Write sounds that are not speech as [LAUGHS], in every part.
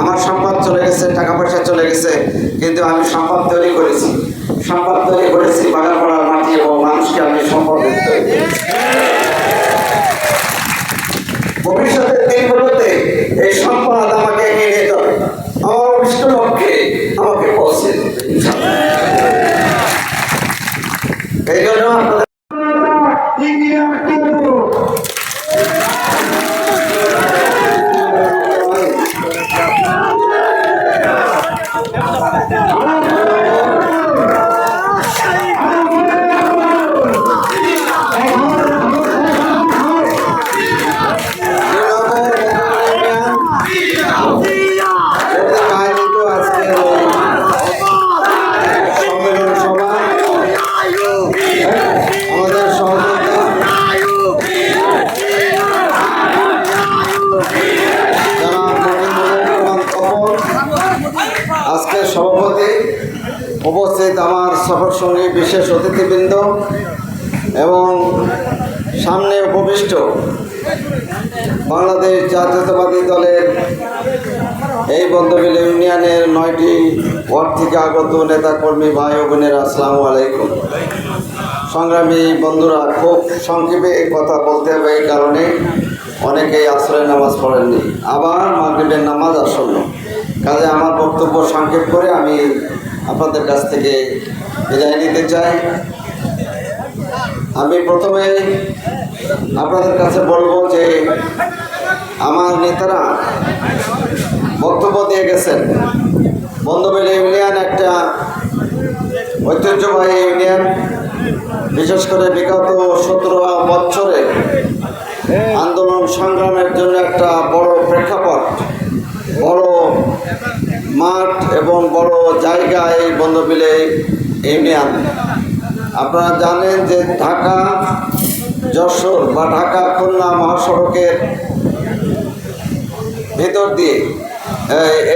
আমার সম্পদ চলে গেছে টাকা পয়সা চলে গেছে কিন্তু আমি সম্পদ তৈরি করেছি সম্পদ তৈরি করেছি বাগানপাড়ার মাটি এবং মানুষকে আমি সম্পদ তৈরি করেছি। ভবিষ্যতের দিনগুলোতে এই সম্পদ আমাকে এগিয়ে নিতে হবে আমার অভিষ্ট লক্ষ্যে আমাকে পৌঁছে দিতে হবে, ইনশাআল্লাহ। এই জন্য আপনাদের আয়োজিত আজকে সম্মেলন সভা আমাদের সহযোগিতা যারা মহিমুল কমল আজকে সভাপতি উপস্থিত আমার সফর সঙ্গী বিশেষ অতিথিবৃন্দ এবং সামনে উপবিষ্ট বাংলাদেশ জাতীয়তাবাদী দলের এই বন্ধবিল ইউনিয়নের নয়টি ওয়ার্ড থেকে আগত নেতা কর্মী ভাই ও বোনেরা, আসসালামু আলাইকুম। সংগ্রামী বন্ধুরা, খুব সংক্ষেপে এই কথা বলতে হবে এই কারণে অনেকেই আশ্রয় নামাজ পড়েননি। আবার মাগরিবের নামাজ আসন্ন। কাজে আমার বক্তব্য সংক্ষেপ করে আমি আপনাদের কাছ থেকে বিদায় নিতে চাই। আমি প্রথমে আপনাদের কাছে বলব যে আমার নেতারা বক্তব্য দিয়ে গেছেন। বন্ধবেল ইউনিয়ন একটা ঐতিহ্যবাহী ইউনিয়ন। বিশেষ করে বিগত সতেরো বছরে আন্দোলন সংগ্রামের জন্য একটা বড় প্রেক্ষাপট, বড় মাঠ এবং বড় জায়গা এই বন্ধবিলে ইউনিয়ন আপনারা জানেন যে ঢাকা, যশোর বা ঢাকা, খুলনা মহাসড়কের ভেতর দিয়ে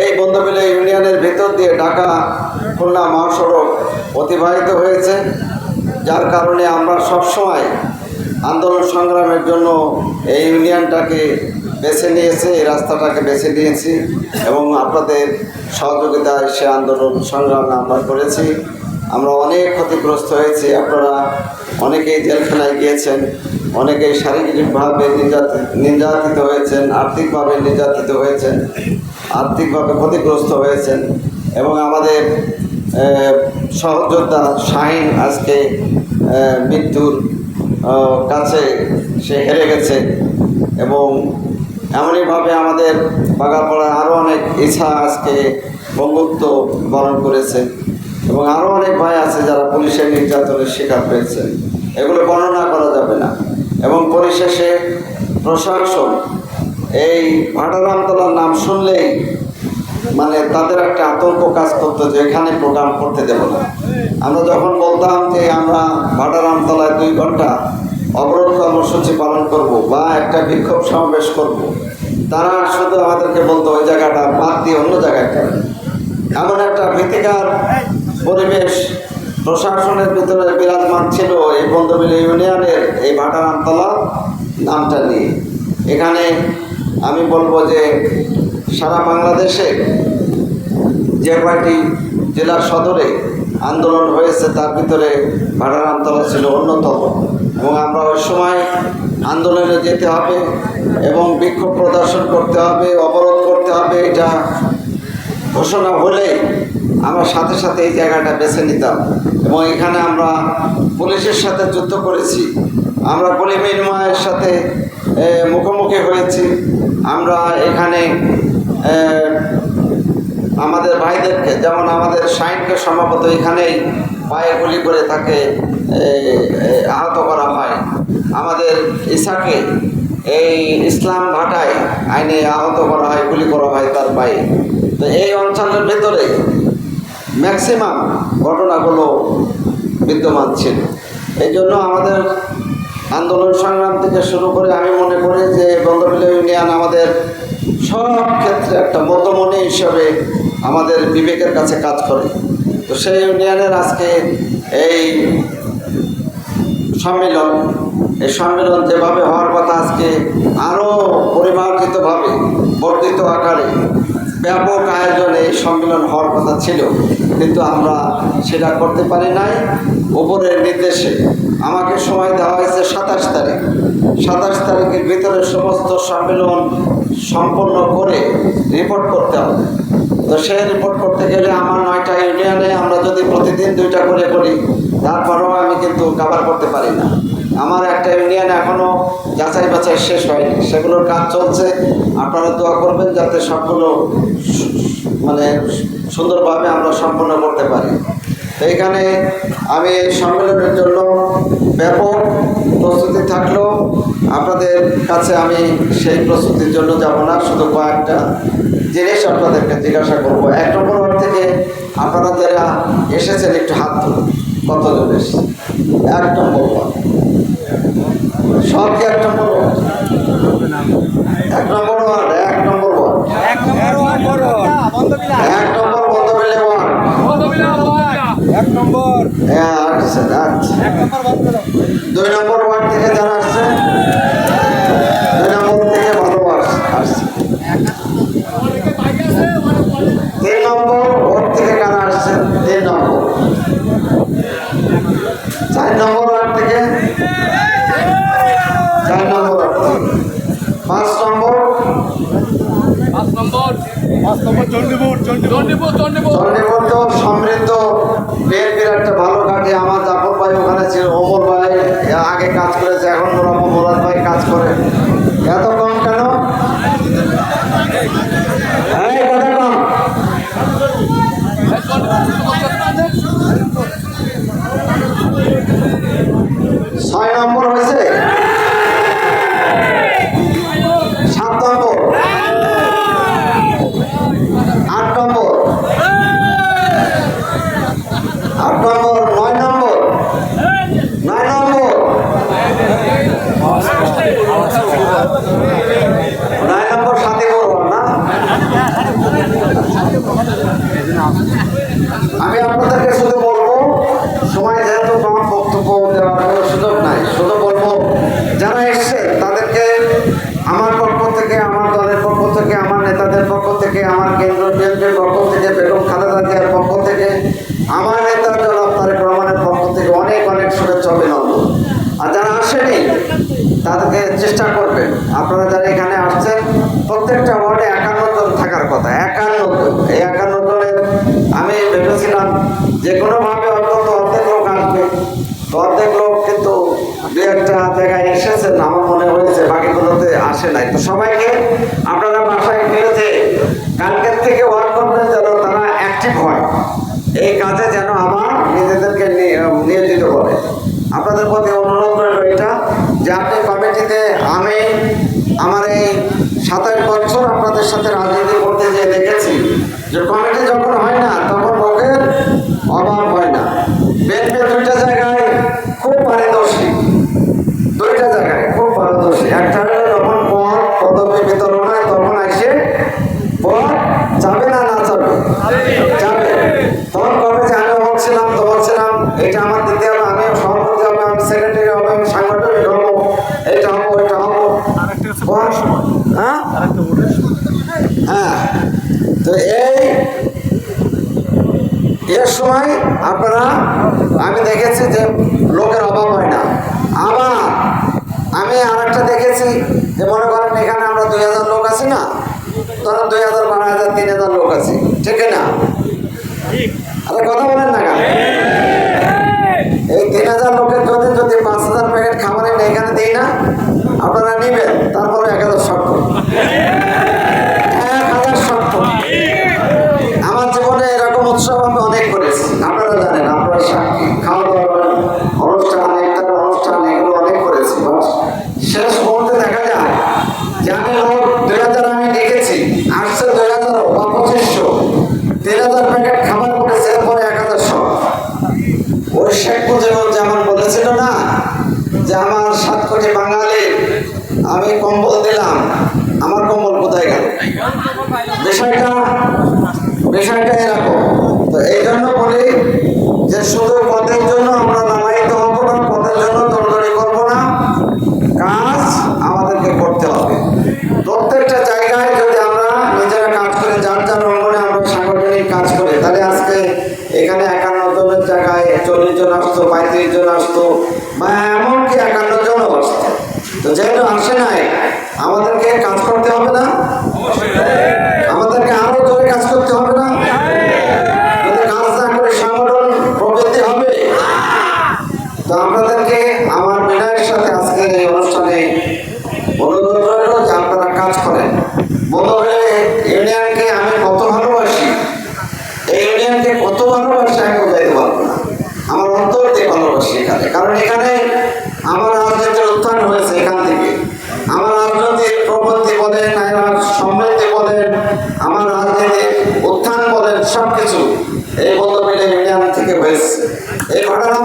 এই- বন্ধবিলে ইউনিয়নের ভেতর দিয়ে ঢাকা, খুলনা মহাসড়ক অতিবাহিত হয়েছে। যার কারণে আমরা সবসময় আন্দোলন সংগ্রামের জন্য এই ইউনিয়নটাকে বেছে নিয়েছে, এই রাস্তাটাকে বেছে নিয়েছি এবং আপনাদের সহযোগিতায় সে আন্দোলন সংগ্রাম আমরা করেছি। আমরা অনেক ক্ষতিগ্রস্ত হয়েছি। আপনারা অনেকেই জেলখানায় গিয়েছেন, অনেকেই শারীরিকভাবে নির্যাত- নির্যাতিত হয়েছেন, আর্থিকভাবে নির্যাতিত হয়েছেন, আর্থিকভাবে ক্ষতিগ্রস্ত হয়েছেন এবং আমাদের সহযোদ্ধা শাহিন আজকে মৃত্যুর কাছে সে হেরে গেছে এবং এমনইভাবে আমাদের বাগাপাড়ায় আরও অনেক ইচ্ছা আজকে বঙ্গুত্ব বরণ করেছে। এবং আরও অনেক ভাই আছে যারা পুলিশের নির্যাতনের শিকার হয়েছে। এগুলো বর্ণনা করা যাবে না। এবং পরিশেষে প্রশাসন, এই ভাটারামতলার নাম শুনলেই মানে তাদের একটা আতঙ্ক কাজ করতো যে এখানে প্রোগ্রাম করতে দেবো না। আমরা যখন বলতাম যে আমরা ভাটারামতলায় দুই ঘণ্টা অবরোধ কর্মসূচি পালন করব বা একটা বিক্ষোভ সমাবেশ করব, তারা শুধু আমাদেরকে বলতো ওই জায়গাটা বাদ দিয়ে অন্য জায়গায় করেন। এমন একটা ভীতিকার পরিবেশ প্রশাসনের ভিতরে বিরাজমান ছিল এই বন্ধবিল ইউনিয়নের এই ভাটারামতলা নামটা নিয়ে। এখানে আমি বলব যে সারা বাংলাদেশে যে কয়টি জেলার সদরে আন্দোলন হয়েছে, তার ভিতরে ভাড়ারামতলা ছিল অন্যতম। এবং আমরা ওই সময় আন্দোলনে যেতে হবে এবং বিক্ষোভ প্রদর্শন করতে হবে, অবরোধ করতে হবে, এটা ঘোষণা হলে আমরা সাথে সাথে এই জায়গাটা বেছে নিতাম। এবং এখানে আমরা পুলিশের সাথে যুদ্ধ করেছি। আমরা গুলি বিনিময়ের সাথে মুখোমুখি হয়েছি। আমরা এখানে আমাদের ভাইদেরকে, যেমন আমাদের সাইনকে সম্ভবত এখানেই পায়ে গুলি করে তাকে আহত করা হয়। আমাদের ইসাকে এই ইসলাম ভাটায় আইনে আহত করা হয়, গুলি করা হয় তার পায়ে। তো এই অঞ্চলের ভেতরে ম্যাক্সিমাম ঘটনাগুলো বিদ্যমান ছিল। এই জন্য আমাদের আন্দোলন সংগ্রাম থেকে শুরু করে আমি মনে করি যে বন্ধবিল ইউনিয়ন আমাদের সব ক্ষেত্রে একটা মধ্যমণি হিসাবে আমাদের বিবেকের কাছে কাজ করে। তো সেই ইউনিয়নের আজকে এই সম্মেলন এই সম্মেলন যেভাবে হওয়ার কথা আজকে আরও পরিমার্জিতভাবে বর্ধিত আকারে ব্যাপক আয়োজনে সম্মেলন হওয়ার কথা ছিল, কিন্তু আমরা সেটা করতে পারি নাই। ওপরের নির্দেশে আমাকে সময় দেওয়া হয়েছে সাতাশ তারিখ। সাতাশ তারিখের ভিতরে সমস্ত সম্মেলন সম্পন্ন করে রিপোর্ট করতে হবে। তো সে রিপোর্ট করতে গেলে আমার নয়টা ইউনিয়নে আমরা যদি প্রতিদিন দুইটা করে করি, তারপরেও আমি কিন্তু কাভার করতে পারি না। আমার একটা ইউনিয়ন এখনও যাচাই বাছাই শেষ হয়নি। সেগুলোর কাজ চলছে। আপনারা দোয়া করবেন যাতে সবগুলো মানে সুন্দরভাবে আমরা সম্পন্ন করতে পারি। তো এখানে আমি এই সম্মেলনের জন্য ব্যাপক প্রস্তুতি থাকলেও আপনাদের কাছে আমি সেই প্রস্তুতির জন্য যাব না শুধু কয়েকটা জিনিস আপনাদেরকে জিজ্ঞাসা করব। এক নম্বর ওয়ার্ড থেকে আপনারা যারা এসেছেন একটু হাত তুলুন কতজন এসেছে এক নম্বর ওয়ার্ড। সব কি এক নম্বর ওয়ার্ড? এক নম্বর ওয়ার্ড এক নম্বর ওয়ার্ড। এক নম্বর এক নম্বর ওয়ার্ড। এক নম্বর। হ্যাঁ আচ্ছা আচ্ছা। বন্ধ। দুই নম্বর ওয়ার্ড থেকে যারা আসছে দুই নম্বর থেকে ভালো আস- আসছে তিন নম্বর ওয়ার্ড থেকে কারা আসছে তিন নম্বর। চার নম্বর ওয়ার্ড থেকে? চার নম্বর ওয়ার্ড পাঁচ নম্বর? পাঁচ নম্বর। পাঁচ নম্বর চণ্ডীপুর চণ্ডীপুর। চণ্ডীপুর চণ্ডীগড় সমৃদ্ধ। বিএনপির একটা ভালো কাঠি আমার জাফর ভাই ওখানে ছিল ওমর ভাই আগে কাজ করেছে এখন মোরাম্মদ মোরাদ ভাই কাজ করে। এত কম কেন এই কথা কম ছয় নম্বর হয়েছে সাত নম্বর আট নম্বর আট নম্বর নয় নম্বর নয় নম্বর নয় নম্বর সাথে করব না আমি আপনাদেরকে শুধু বলব সময় যেহেতু আমার বক্তব্য দেওয়ার কোনো সুযোগ নাই শুধু বলব যারা এসছে তাদেরকে আমার পক্ষ থেকে আমার দলের পক্ষ থেকে আমার নেতাদের পক্ষ থেকে আমার কেন্দ্র বিএনপির পক্ষ থেকে বেগম খালেদা জিয়ার পক্ষ থেকে আমার নেতা জনাব তারেক রহমানের পক্ষ থেকে অনেক অনেক শুভেচ্ছা অভিনন্দন আর যারা আসেনি তাদেরকে চেষ্টা করবেন আপনারা যারা এখানে আসছেন প্রত্যেকটা ওয়ার্ডে একান্ন জন থাকার কথা একান্ন জন এই একান্ন জনের আমি ভেবেছিলাম যে কোনোভাবে অন্তত অর্ধেক লোক আসবে তো অর্ধেক লোক কিন্তু দু একটা জায়গায় এসেছেন আমার মনে হয়েছে বাকিগুলোতে আসে নাই তো সবাইকে আপনারা বাসায় ফিরেছে কালকের থেকে ওয়ার্ক করবেন যেন তারা অ্যাক্টিভ হয়। এই কাজে যেন আমার নিজেদেরকে নিয়োজিত করে। আপনাদের প্রতি অনুরোধ রইল এটা, যে আপনি কমিটিতে আমি আমার এই সাতাশ বছর আপনাদের সাথে রাজনীতি করতে যে দেখেছি যে কমিটি যখন হয় না তখন লোকের অভাব হয় না বিএনপি দুইটা জায়গায় খুব পারদর্শী দুইটা জায়গায় খুব পারদর্শী একটা হলো যখন পদ পদবি বিতরণ হয় তখন এসে পদ যাবে না না যাবে যাবে তখন কবে যে আমি অমুক ছিলাম তমক ছিলাম এটা আমার দিতে হবে আমি সভাপতি হবে আমি সেক্রেটারি হবে আমি সাংগঠনিক হব এটা হব এটা হব পদ- হ্যাঁ? হ্যাঁ। তো এই, এর সময় আপনারা, আমি দেখেছি যে লোকের অভাব হয় না। আবার আমি আর দেখেছি যে মনে করেন এখানে আমরা দুই হাজার লোক আছি না, ধরেন দুই হাজার, বারো হাজার, তিন হাজার লোক আছি। ঠিক না? আরে কথা বলেন না কেন? এই তিন হাজার লোকের যদি যদি পাঁচ হাজার প্যাকেট খাবার এনে এখানে দিই না, আপনারা নেবেন, তারপরে এক হাজার Yeah. [LAUGHS] জায়গায় চল্লিশ জন আসতো, পঁয়ত্রিশ জন আসতো, বা এমনকি একান্ন জনও আসতো। তো যেহেতু আসে নাই, আমাদেরকে কাজ করতে হবে না? Pero ahora no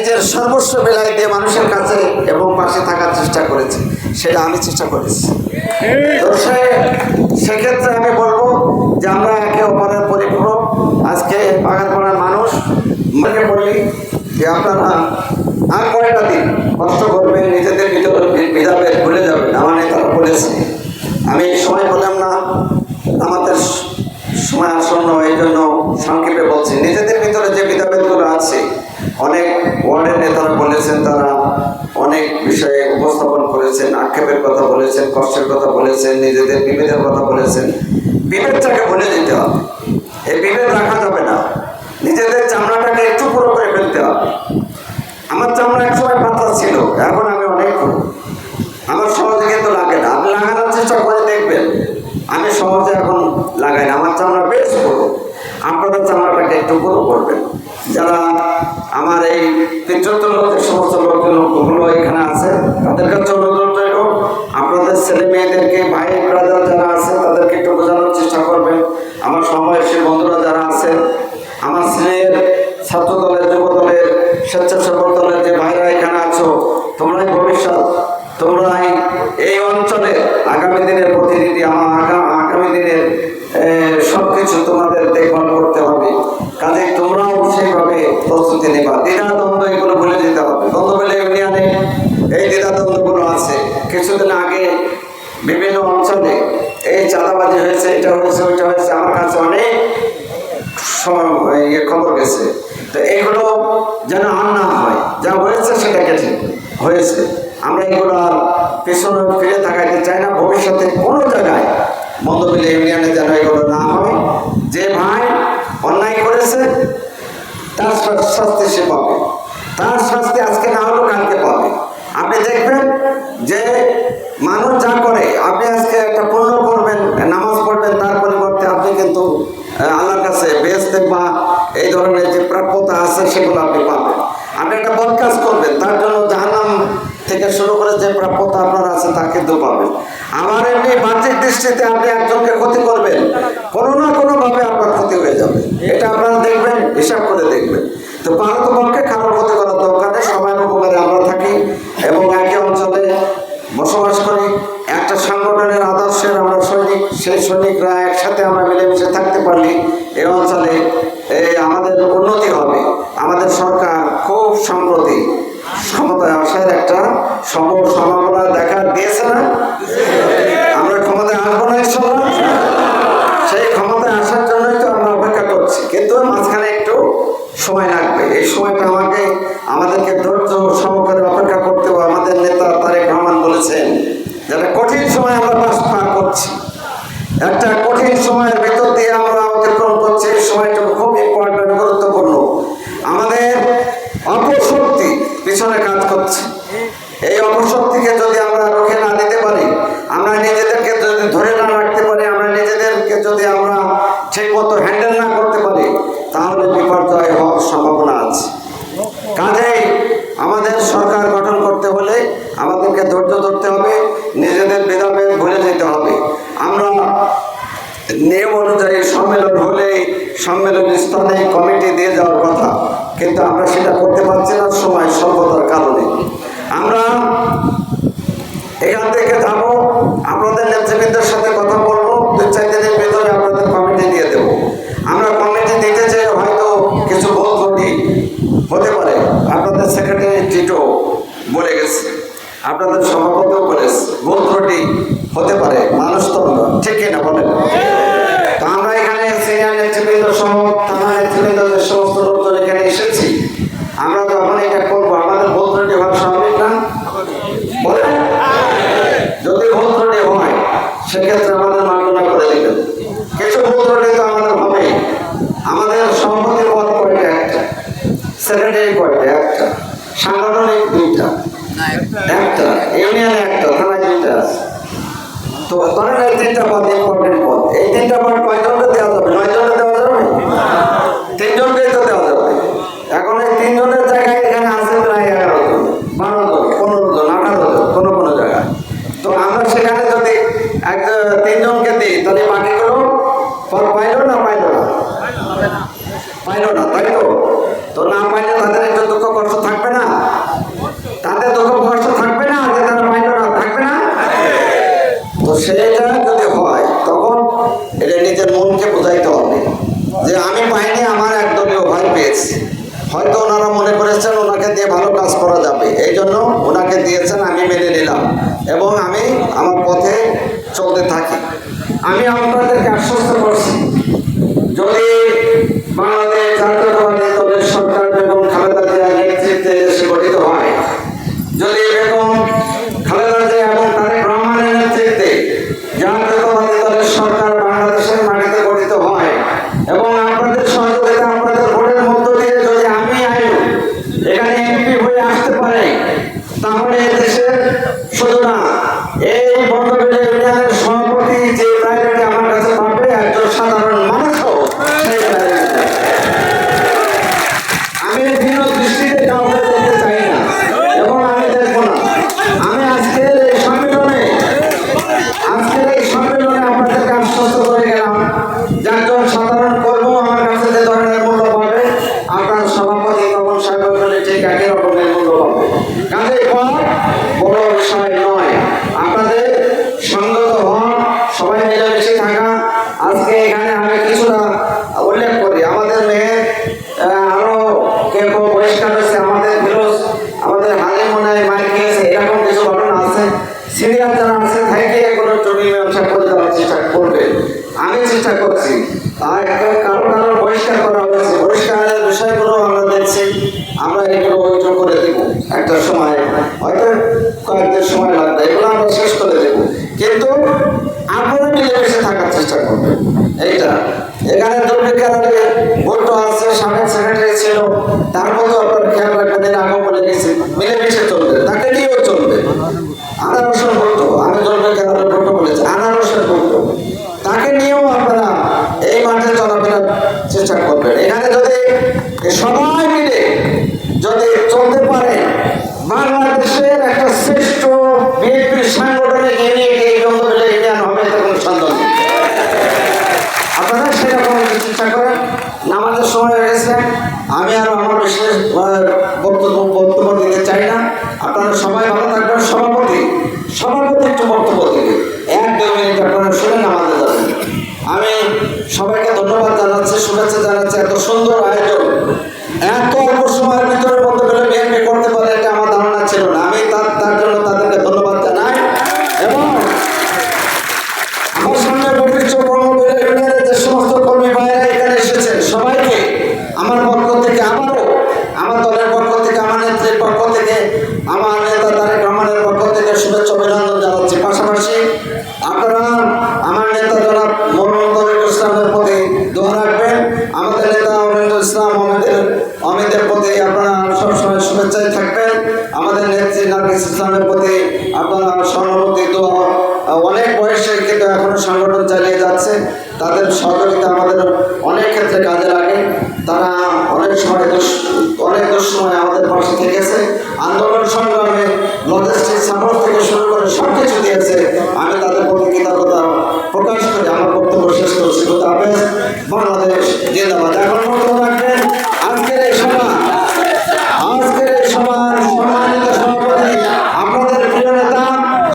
নিজের সর্বস্ব বেলায় দিয়ে মানুষের কাছে এবং পাশে থাকার চেষ্টা করেছে, সেটা আমি চেষ্টা করেছি। সেক্ষেত্রে আমি বলব যে আমরা একে অপরের পরিপূরক। আজকে বাগানপাড়ার মানুষ আমাকে বলি যে আপনারা আর কয়টা দিন কষ্ট করবেন, নিজেদের ভিতরে ভেদাভেদ ভুলে যাবেন, আমার নেতারা বলেছে। আমি সময় বললাম না, আমাদের সময় আসন্ন, এই জন্য সংক্ষেপে বলছি, নিজেদের ভিতরে যে ভেদাভেদগুলো আছে, অনেক ওয়ার্ডের নেতারা বলেছেন তারা, অনেক বিষয়ে উপস্থাপন করেছেন, আক্ষেপের কথা বলেছেন, কষ্টের কথা বলেছেন, নিজেদের বিভেদের কথা বলেছেন। বিভেদটাকে ভুলে দিতে হবে। এই বিভেদ রাখা যাবে না। নিজেদের চামড়াটাকে একটু পুরো করে ফেলতে হবে। আমার চামড়া এক সময় পাতলা ছিল, এখন আমি অনেক পুরো আমার সহজে কিন্তু লাগে না। আপনি লাগানোর চেষ্টা করে দেখবেন। আমি সহজে এখন লাগাই না। আমার চামড়া বেশ বড়। আপনাদের চামড়াটাকে একটু বড় করবেন। আমার এই পিতৃত্ব যে সমস্ত এখানে আছে। তাদের কাছে অনুরোধ আপনাদের ছেলে মেয়েদেরকে, ভাই ব্রাদার যারা আছে, তাদেরকে একটু বোঝানোর চেষ্টা করবেন। আমার সমবয়সী বন্ধুরা যারা আছেন আমার স্নেহের ছাত্র দলের যুব দলের স্বেচ্ছাসেবক মানুষ যা করে, আপনি আজকে একটা পণ্য করবেন, নামাজ পড়বেন, তার পরিবর্তে আপনি কিন্তু আল্লাহর কাছে বেসতে বা এই ধরনের যে প্রাপ্যতা আছে, সেগুলো আপনি পাবেন। আপনি একটা বদকাজ করবেন, তার জন্য জাহান্নাম থেকে শুরু করে যে প্রাপ্যতা আপনার আছে, তা কিন্তু পাবেন। আমার এমনি বাহ্যিক দৃষ্টিতে আপনি একজনকে ক্ষতি করবেন, কোনো না কোনোভাবে আপনার ক্ষতি হয়ে যাবে। এটা আপনারা দেখবেন, হিসাব করে দেখবেন। তো ভারত যদি আমরা ঠিক মতো হ্যান্ডেল না করতে পারি তাহলে বিপর্যয় হওয়ার সম্ভাবনা বাংলাদেশ আমি আর আমার বিশেষ বক্তব্য বক্তব্য দিতে আপনারা সবসময় শুভেচ্ছায় থাকবেন। আমাদের নেত্রী নার্গিস ইসলামের